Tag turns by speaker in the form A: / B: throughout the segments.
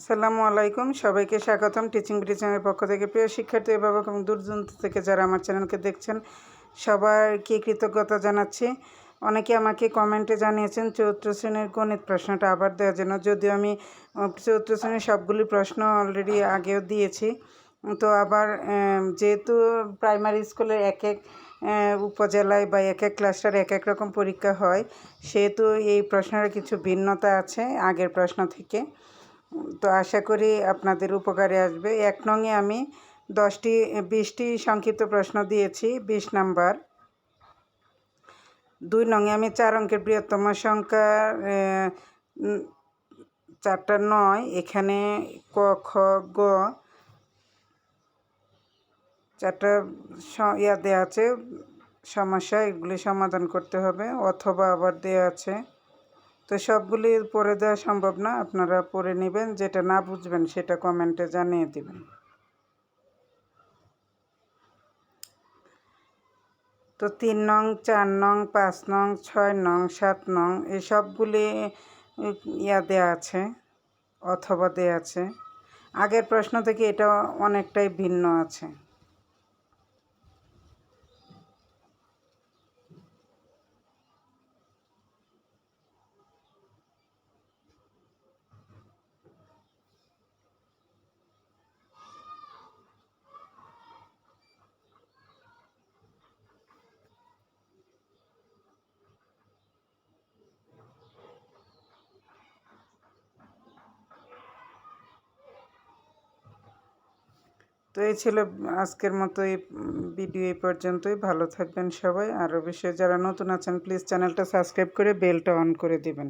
A: আসসালামু আলাইকুম। সবাইকে স্বাগতম টিচিং চ্যানেলের পক্ষ থেকে। প্রিয় শিক্ষার্থী, অভিভাবক এবং দূরদূরান্ত থেকে যারা আমার চ্যানেলকে দেখছেন, সবাইকে কৃতজ্ঞতা জানাচ্ছি। অনেকে আমাকে কমেন্টে জানিয়েছেন, চতুর্থ শ্রেণির গণিত প্রশ্নটা আবার দেওয়ার জন্য। যদিও আমি চতুর্থ শ্রেণির সবগুলি প্রশ্ন অলরেডি আগেও দিয়েছি। তো আবার যেহেতু প্রাইমারি স্কুলের এক এক উপজেলায় বা এক এক ক্লাসটার এক এক রকম পরীক্ষা হয়, সেহেতু এই প্রশ্নের কিছু ভিন্নতা আছে আগের প্রশ্ন থেকে। তো আশা করি আপনাদের উপকারে আসবে। এক নঙে আমি দশটি, বিশটি সংক্ষিপ্ত প্রশ্ন দিয়েছি, বিশ নাম্বার। দুই নঙে আমি চার অঙ্কের বৃহত্তম সংখ্যা চারটা নয়, এখানে ক, খ, গ, চারটা ইয়া দেওয়া আছে, সমস্যা, এগুলি সমাধান করতে হবে, অথবা আবার দেওয়া আছে। তো সবগুলি পরে দেওয়া সম্ভব না, আপনারা পরে নেবেন, যেটা না বুঝবেন সেটা কমেন্টে জানিয়ে দেবেন। তো তিন নং, চার নং, পাঁচ নং, ছয় নং, সাত নং এই সবগুলি ইয়া দেওয়া আছে, অথবা দেওয়া আছে। আগের প্রশ্ন থেকে এটা অনেকটাই ভিন্ন আছে। তো এই ছিল আজকের মতো এই ভিডিও এই পর্যন্তই। ভালো থাকবেন সবাই। আর অবশ্যই যারা নতুন আছেন প্লিজ চ্যানেলটা সাবস্ক্রাইব করে বেলটা অন করে দিবেন।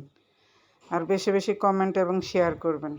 A: আর বেশি বেশি কমেন্ট এবং শেয়ার করবেন।